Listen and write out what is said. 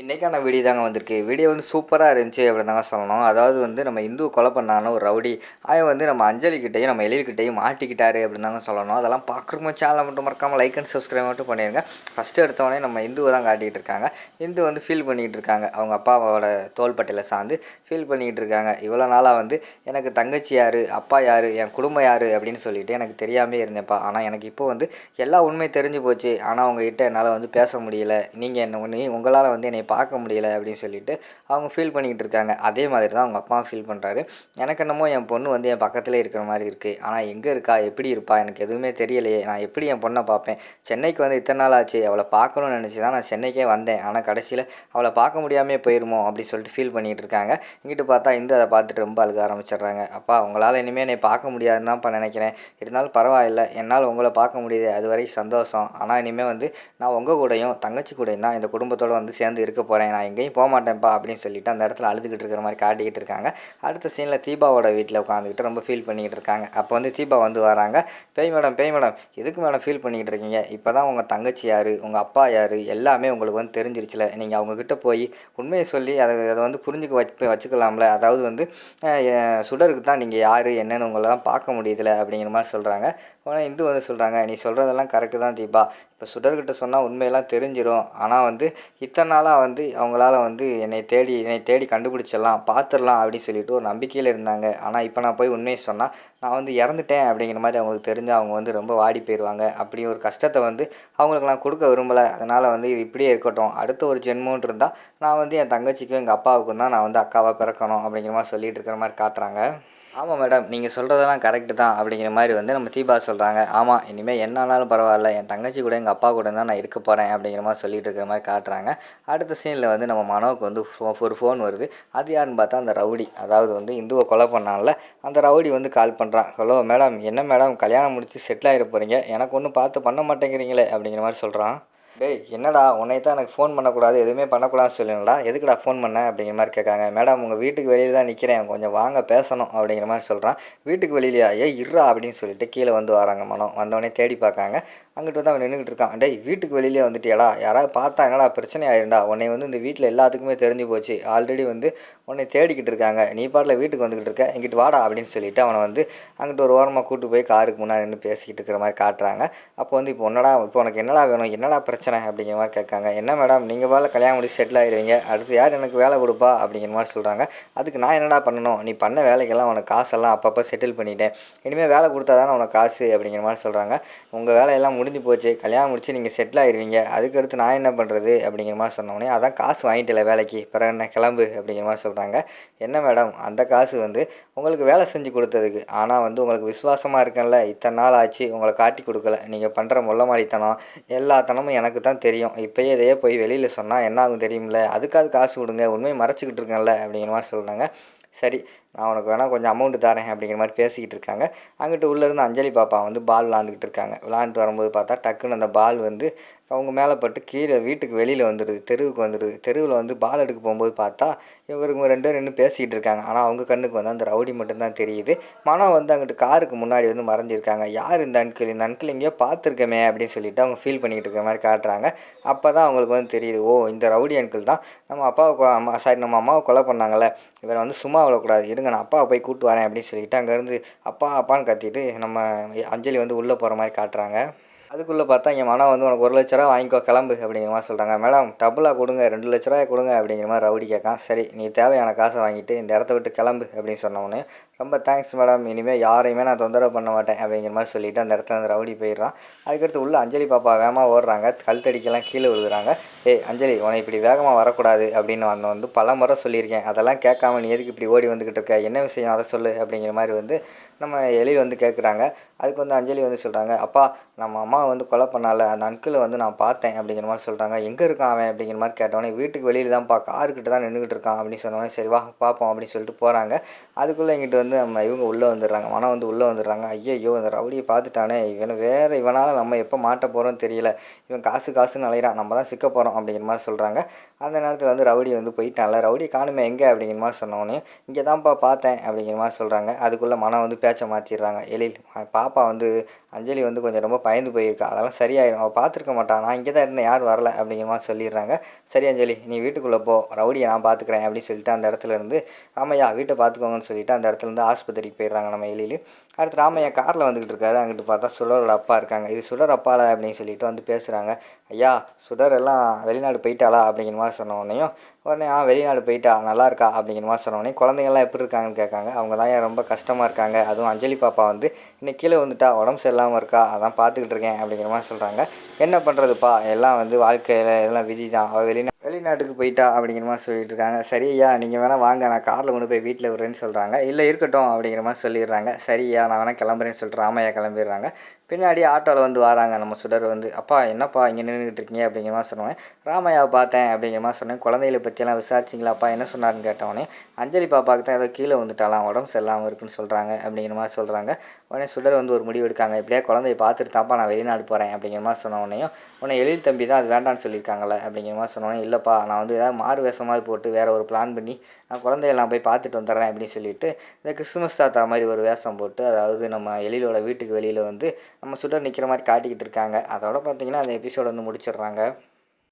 இன்றைக்கான வீடியோ தாங்க வந்திருக்கு. வீடியோ வந்து சூப்பராக இருந்துச்சு அப்படின்னு தாங்க சொல்லணும். அதாவது வந்து நம்ம இந்து கொலை பண்ணான ஒரு ரவுடி அவன் வந்து நம்ம அஞ்சலிக்கிட்டையும் நம்ம எழில்கிட்டையும் மாட்டிக்கிட்டாரு அப்படின்னு தாங்க சொல்லணும். அதெல்லாம் பார்க்குறமோ சேனலை மட்டும் மறக்காமல் லைக் அண்ட் சப்ஸ்கிரைப் மட்டும் பண்ணிடுங்க ஃபஸ்ட்டு எடுத்தவொடனே நம்ம இந்துவை தான் காட்டிகிட்டு இருக்காங்க. இந்து வந்து ஃபீல் பண்ணிகிட்டு இருக்காங்க. அவங்க அப்பாவோட தோள்பட்டையில் சார்ந்து ஃபீல் பண்ணிகிட்டு இருக்காங்க. இவ்வளோ நாளாக வந்து எனக்கு தங்கச்சி யார் அப்பா யார் என் குடும்பம் யார் அப்படின்னு சொல்லிட்டு எனக்கு தெரியாமே இருந்தேன்ப்பா. ஆனால் எனக்கு இப்போ வந்து எல்லா உண்மையும் தெரிஞ்சு போச்சு. ஆனால் உங்ககிட்ட என்னால் வந்து பேச முடியல. நீங்கள் என்ன ஒன்று உங்களால் வந்து என்னை பார்க்க முடியல அப்படின்னு சொல்லிட்டு அவங்க ஃபீல் பண்ணிக்கிட்டு இருக்காங்க. அதே மாதிரி தான் அவங்க அப்பா ஃபீல் பண்ணுறாரு எனக்கு என்னமோ என் பொண்ணு வந்து என் பக்கத்தில் இருக்கிற மாதிரி இருக்குது ஆனால் எங்கே இருக்கா? எப்படி இருப்பா? எனக்கு எதுவுமே தெரியலையே. நான் எப்படி என் பொண்ணை பார்ப்பேன்? சென்னைக்கு வந்து இத்தனை நாள் ஆச்சு. அவளை பார்க்கணும்னு நினச்சி தான் நான் சென்னைக்கே வந்தேன். ஆனால் கடைசியில் அவளை பார்க்க முடியாமே போயிருமோ அப்படி சொல்லிட்டு ஃபீல் பண்ணிகிட்டு இருக்காங்க. இங்கிட்டு பார்த்தா இந்த அதை பார்த்துட்டு ரொம்ப அழுக ஆரம்பிச்சிடுறாங்க. அப்பா உங்களால் இனிமேல் என்னை பார்க்க முடியாதுன்னு தான்ப்பா நினைக்கிறேன். இருந்தாலும் பரவாயில்ல. என்னால் உங்களை பார்க்க முடியுது. அது வரைக்கும் சந்தோஷம். ஆனால் இனிமேல் வந்து நான் உங்கள் கூடயும் தங்கச்சி கூடயும் தான் இந்த குடும்பத்தோடு வந்து சேர்ந்து இருக்க போகிறேன் நான் எங்கேயும் போக மாட்டேன்ப்பா அப்படின்னு சொல்லிட்டு அந்த இடத்துல அழுதுகிட்டு இருக்கிற மாதிரி காட்டிக்கிட்டு இருக்காங்க. அடுத்த சீனில் தீபாவோட வீட்டில் உட்காந்துக்கிட்டு ரொம்ப ஃபீல் பண்ணிக்கிட்டு இருக்காங்க. அப்போ வந்து தீபா வந்து வராங்க. பேய் மேடம் பேய் மேடம் எதுக்கு மேடம் ஃபீல் பண்ணிக்கிட்டு இருக்கீங்க? இப்போ தான் உங்கள் தங்கச்சி யார்? உங்கள் அப்பா யார்? எல்லாமே உங்களுக்கு வந்து தெரிஞ்சிருச்சுல. நீங்கள் அவங்கக்கிட்ட போய் உண்மையை சொல்லி அதை அதை வந்து புரிஞ்சுக்க வச்சு வச்சுக்கலாம்ல. அதாவது வந்து சுடருக்கு தான் நீங்கள் யார்? என்னென்னு உங்களை தான் பார்க்க முடியுதுல அப்படிங்கிற மாதிரி சொல்கிறாங்க உடனே இந்து வந்து சொல்கிறாங்க நீ சொல்கிறதெல்லாம் கரெக்டு தான் தீபா. இப்போ சுடர்கிட்ட சொன்னால் உண்மையெல்லாம் தெரிஞ்சிடும் ஆனால் வந்து இத்தனை நாளாக வந்து அவங்களால வந்து என்னை தேடி என்னை தேடி கண்டுபிடிச்சிடலாம் பார்த்துடலாம் அப்படின்னு சொல்லிட்டு ஒரு நம்பிக்கையில் இருந்தாங்க. ஆனால் இப்போ நான் போய் உண்மையை சொன்னால் நான் வந்து இறந்துட்டேன் அப்படிங்கிற மாதிரி அவங்களுக்கு தெரிஞ்சு அவங்க வந்து ரொம்ப வாடி போயிடுவாங்க அப்படி ஒரு கஷ்டத்தை வந்து அவங்களுக்கு நான் கொடுக்க விரும்பலை. அதனால் வந்து இது இப்படியே இருக்கட்டும். அடுத்த ஒரு ஜென்மோன் இருந்தால் நான் வந்து என் தங்கச்சிக்கும் எங்கள் அப்பாவுக்கும் தான் நான் வந்து அக்காவாக பிறக்கணும் அப்படிங்கிற மாதிரி சொல்லிட்டு இருக்கிற மாதிரி காட்டுறாங்க. ஆமாம் மேடம் நீங்கள் சொல்கிறதெல்லாம் கரெக்டு தான் அப்படிங்கிற மாதிரி வந்து நம்ம தீபா சொல்கிறாங்க ஆமாம் இனிமேல் என்ன ஆனாலும் பரவாயில்ல. என் தங்கச்சி கூட எங்கள் அப்பா கூட தான் நான் இருக்க போகிறேன் அப்படிங்கிற மாதிரி சொல்லிட்டு இருக்கிற மாதிரி காட்டுறாங்க. அடுத்த சீனில் வந்து நம்ம மனோவுக்கு வந்து ஃபோ- ஒரு ஃபோன் வருது. அது யாருன்னு பார்த்தா அந்த ரவுடி. அதாவது வந்து இந்துவை கொலை பண்ணான்ல. அந்த ரவுடி வந்து கால் பண்ணுறான் ஹலோ மேடம் என்ன மேடம் கல்யாணம் முடித்து செட்டில் ஆகிட போகிறீங்க எனக்கு ஒன்றும் பார்த்து பண்ண மாட்டேங்கிறீங்களே அப்படிங்கிற மாதிரி சொல்கிறான் டேய் என்னடா உன்னை தான் எனக்கு ஃபோன் பண்ணக்கூடாது எதுவுமே பண்ணக்கூடாதுன்னு சொல்லுங்களா எதுக்குடா ஃபோன் பண்ண? அப்படிங்கிற மாதிரி கேட்காங்க. மேடம் உங்கள் வீட்டுக்கு வெளியில் தான் நிற்கிறேன் கொஞ்சம் வாங்க பேசணும் அப்படிங்கிற மாதிரி சொல்கிறான் வீட்டுக்கு வெளியிலையா? ஏ இருறா அப்படின்னு சொல்லிட்டு கீழே வந்து வராங்க மனம் வந்தவொடனே தேடி பார்க்காங்க. அங்கிட்டு வந்து அவன் நின்றுக்கிட்டு இருக்கான். டேய் வீட்டுக்கு வெளியிலே வந்துட்டியாடா? யாராவது பார்த்தா என்னடா பிரச்சனை ஆயிருண்டா உன்னை வந்து இந்த வீட்டில் எல்லாத்துக்குமே தெரிஞ்சு போச்சு. ஆல்ரெடி வந்து உன்னை தேடிக்கிட்டு இருக்காங்க. நீ பாட்டில் வீட்டுக்கு வந்துக்கிட்டு இருக்க. இங்கிட்டு வாடா அப்படின்னு சொல்லிட்டு அவனை வந்து அங்கிட்டு ஒரு ஓரமாக கூட்டு போய் காருக்கு முன்னாடி நின்று பேசிக்கிட்டு இருக்கிற மாதிரி காட்டுறாங்க. அப்போ வந்து இப்போ என்னடா இப்போ உனக்கு என்னடா வேணும்? என்னடா பிரச்சனை பிரச்சனை அப்படிங்கிற மாதிரி கேட்காங்க. என்ன மேடம்? நீங்கள் வேலை கல்யாணம் முடிச்சு செட்டில் ஆயிடுவீங்க அடுத்து யார் எனக்கு வேலை கொடுப்பா? அப்படிங்கிற மாதிரி சொல்கிறாங்க அதுக்கு நான் என்னடா பண்ணணும்? நீ பண்ண வேலைக்கெல்லாம் உனக்கு காசெல்லாம் அப்பப்போ செட்டில் பண்ணிட்டேன். இனிமேல் வேலை கொடுத்தா தானே உனக்கு காசு? அப்படிங்கிற மாதிரி சொல்கிறாங்க உங்கள் வேலையெல்லாம் முடிஞ்சு போச்சு. கல்யாணம் முடிச்சு நீங்கள் செட்டில் ஆயிடுவீங்க அதுக்கடுத்து நான் என்ன பண்ணுறது அப்படிங்கிற மாதிரி சொன்னோடனே அதான் காசு வாங்கிட்டல வேலைக்கு. பிறகு என்ன? கிளம்பு. அப்படிங்கிற மாதிரி சொல்கிறாங்க என்ன மேடம்? அந்த காசு வந்து உங்களுக்கு வேலை செஞ்சு கொடுத்ததுக்கு. ஆனால் வந்து உங்களுக்கு விசுவாசமாக இருக்கேன்ல இத்தனை நாள் ஆச்சு உங்களை காட்டி கொடுக்கல. நீங்கள் பண்ணுற முள்ளமாடித்தனம் எல்லாத்தனமும் எனக்கு தான் தெரியும். இப்போயே இதையே போய் வெளியில் சொன்னால் என்ன ஆகும் தெரியுமில்ல அதுக்காவது காசு கொடுங்க உண்மையை மறைச்சிக்கிட்டு இருக்கேன்ல அப்படிங்கிற மாதிரி சொல்கிறாங்க சரி நான் உனக்கு வேணால் கொஞ்சம் அமௌண்ட்டு தரேன் அப்படிங்கிற மாதிரி பேசிக்கிட்டு இருக்காங்க. அங்கிட்டு உள்ளேருந்து அஞ்சலி பாப்பா வந்து பால் விளாண்டுக்கிட்டு இருக்காங்க. விளாண்டுட்டு வரும்போது பார்த்தா டக்குன்னு அந்த பால் வந்து அவங்க மேலே பட்டு கீழே வீட்டுக்கு வெளியில் வந்துடுது தெருவுக்கு வந்துடுது. தெருவில் வந்து பால் எடுக்க போகும்போது பார்த்தா இவருங்க ரெண்டு பேரும் நின்று பேசிக்கிட்டு இருக்காங்க. ஆனால் அவங்க கண்ணுக்கு வந்து அந்த ரவுடி மட்டும்தான் தெரியுது. மனம் வந்து அங்கிட்டு காருக்கு முன்னாடி வந்து மறைஞ்சிருக்காங்க. யார் இந்த அன்கிள் இந்த அன்கிள் எங்கேயோ பார்த்துருக்கமே அப்படின்னு சொல்லிட்டு அவங்க ஃபீல் பண்ணிகிட்டு இருக்கிற மாதிரி காட்டுறாங்க. அப்போ தான் அவங்களுக்கு வந்து தெரியுது ஓ இந்த ரவுடி அன்கிள் தான். நம்ம அப்பாவை அம்மா சாரி நம்ம அம்மாவை கொலை பண்ணாங்கல்ல. இவரை வந்து சும்மா விடக்கூடாது. இருங்க நான் அப்பாவை போய் கூப்பிட்டு வரேன் அப்படின்னு சொல்லிட்டு அங்கேருந்து அப்பா அப்பான்னு கத்திட்டு நம்ம அஞ்சலி வந்து உள்ளே போகிற மாதிரி காட்டுறாங்க. அதுக்குள்ளே பார்த்தா என் மனம் வந்து உனக்கு ஒரு லட்ச ரூபா வாங்கிக்கோ கிளம்பு அப்படிங்கிற மாதிரி சொல்கிறாங்க மேடம் டபுளாக கொடுங்க ரெண்டு லட்ச ரூபாய் கொடுங்க அப்படிங்கிற மாதிரி ரவுடி கேட்கான். சரி நீ தேவையான காசை வாங்கிட்டு இந்த இடத்த விட்டு கிளம்பு அப்படின்னு சொன்னவொடனே ரொம்ப தேங்க்ஸ் மேடம் இனிமேல் யாரையுமே நான் தொந்தரவு பண்ண மாட்டேன் அப்படிங்கிற மாதிரி சொல்லிவிட்டு அந்த இடத்துல அந்த ரவுடி போயிடுறான். அதுக்கடுத்து உள்ள அஞ்சலி பாப்பா வேகமாக ஓடுறாங்க. கழுத்தடிக்கெல்லாம் கீழே விழுகுறாங்க. ஏய் அஞ்சலி உன்னை இப்படி வேகமாக வரக்கூடாது அப்படின்னு வந்து வந்து பல முறை சொல்லியிருக்கேன். அதெல்லாம் கேட்காம நீ எதுக்கு இப்படி ஓடி வந்துக்கிட்டு இருக்க? என்ன விஷயம்? அதை சொல்லு அப்படிங்கிற மாதிரி வந்து நம்ம எழில் வந்து கேட்குறாங்க. அதுக்கு வந்து அஞ்சலி வந்து சொல்கிறாங்க அப்பா நம்ம அம்மா வந்து கொலை பண்ணால. அந்த அங்கிளை வந்து நான் பார்த்தேன் அப்படிங்கிற மாதிரி சொல்கிறாங்க எங்கே இருக்கான் அவன்? அப்படிங்கிற மாதிரி கேட்டவொடனே வீட்டுக்கு வெளியில் தான்ப்பா காருக்கிட்ட தான் நின்றுக்கிட்டு இருக்கான் அப்படின்னு சொன்னோடனே சரி வா பார்ப்போம் அப்படின்னு சொல்லிட்டு போகிறாங்க அதுக்குள்ளே இங்கிட்டு வந்து வந்து நம்ம இவங்க உள்ளே வந்துடுறாங்க மனம் வந்து உள்ளே வந்துடுறாங்க. ஐயோ அந்த ரவுடியை பார்த்துட்டானே. இவனை வேறு இவனால் நம்ம எப்போ மாட்ட போகிறோம்னு தெரியல. இவன் காசு காசுன்னு அலையிறான். நம்ம தான் சிக்க போகிறோம் அப்படிங்கிற மாதிரி சொல்கிறாங்க அந்த நேரத்தில் வந்து ரவுடி வந்து போயிட்டான்ல. ரவுடி காணுமே எங்கே அப்படிங்கிற மாதிரி சொன்னோன்னே இங்கே தான்ப்பா பார்த்தேன் அப்படிங்கிற மாதிரி சொல்கிறாங்க அதுக்குள்ளே மனம் வந்து பேச்சை மாற்றிடுறாங்க எழில் பாப்பா வந்து அஞ்சலி வந்து கொஞ்சம் ரொம்ப பயந்து போயிருக்கா. அதெல்லாம் சரியாயிடும் அவள் பார்த்துருக்க மாட்டான் நான் இங்கே தான் இருந்தேன். யார் வரல அப்படிங்கிற மாதிரி சொல்லிடுறாங்க. சரி அஞ்சலி நீ வீட்டுக்குள்ளே போ. ரவுடியை நான் பார்த்துக்கிறேன் அப்படின்னு சொல்லிட்டு அந்த இடத்துல இருந்து ஆமாய்யா வீட்டை பார்த்துக்கோங்கன்னு சொல்லிட்டு அந்த இடத்துல இருந்து ஆஸ்பத்திரிக்கு போயிடுறாங்க நம்ம எழில். அடுத்து ராமையா காரில் வந்துக்கிட்டு இருக்காரு. அங்கிட்டு பார்த்தா சுடரோட அப்பா இருக்காங்க. இது சுடர் அப்பால அப்படின்னு சொல்லிட்டு வந்து பேசுகிறாங்க ஐயா சுடர் எல்லாம் வெளிநாடு போயிட்டாளா அப்படிங்கிற மாதிரி சொன்ன உடனேயும் உடனே ஆ வெளிநாடு போயிட்டா. நல்லா இருக்கா? அப்படிங்கிற மாதிரி சொன்ன உடனே குழந்தைங்கள்லாம் எப்படி இருக்காங்கன்னு கேட்காங்க. அவங்க தான் ஏன் ரொம்ப கஷ்டமாக இருக்காங்க? அதுவும் அஞ்சலி பாப்பா வந்து இன்னைக்கு கீழே வந்துட்டா உடம்பு சரியில்லாமல் இருக்கா? அதான் பார்த்துக்கிட்டு இருக்கேன். அப்படிங்கிற மாதிரி சொல்கிறாங்க என்ன பண்ணுறதுப்பா எல்லாம் வந்து வாழ்க்கையில் எல்லாம் விதி தான். அவள் வெளிநா வெளிநாட்டுக்கு போயிட்டா அப்படிங்கிற மாதிரி சொல்லிட்டு இருக்காங்க. சரியா நீங்கள் வேணால் வாங்க நான் காரில் கொண்டு போய் வீட்டில் விடுறேன்னு சொல்கிறாங்க இல்லை இருக்கட்டும் அப்படிங்கிற மாதிரி சொல்லிடுறாங்க. சரியா நான் வேணால் கிளம்புறேன்னு சொல்லிட்டு ராமையா கிளம்பிடுறாங்க. பின்னாடி ஆட்டோவில் வந்து வராங்க நம்ம சுடர் வந்து. அப்பா என்னப்பா இங்கே நின்றுக்கிட்டு இருக்கீங்க? அப்படிங்கிற மாதிரி சொன்னோன்னே ராமையாவை பார்த்தேன் அப்படிங்கிற மாதிரி சொன்னேன் குழந்தைகளை பற்றியெல்லாம் விசாரிச்சிங்களா அப்பா என்ன சொன்னார்னு கேட்டவொடனே அஞ்சலி பாப்பாவுக்கு தான் ஏதோ கீழே வந்துட்டாலாம் உடம்பு சரியில்லாமல் இருக்குன்னு சொல்கிறாங்க அப்படிங்கிற மாதிரி சொல்கிறாங்க உடனே சுடர் வந்து ஒரு முடிவு எடுக்காங்க. இப்படியே குழந்தைய பார்த்துட்டு தான்ப்பா நான் வெளிநாடு போகிறேன் அப்படிங்கிற மாதிரி சொன்ன உடனே உடனே எழில் தம்பி தான் அது வேண்டான்னு சொல்லியிருக்காங்களே அப்படிங்கிற மாதிரி சொன்னோன்னே இல்லைப்பா நான் வந்து ஏதாவது மாறு வேஷமாவது போட்டு வேறு ஒரு பிளான் பண்ணி நான் குழந்தையெல்லாம் போய் பார்த்துட்டு வந்துடுறேன் அப்படின்னு சொல்லிட்டு இந்த கிறிஸ்துமஸ் தாத்தா மாதிரி ஒரு வேஷம் போட்டு அதாவது நம்ம எழிலோட வீட்டுக்கு வெளியில் வந்து நம்ம சுடர் நிற்கிற மாதிரி காட்டிக்கிட்டு இருக்காங்க. அதோட பார்த்தீங்கன்னா அந்த எபிசோடு வந்து முடிச்சிடுறாங்க.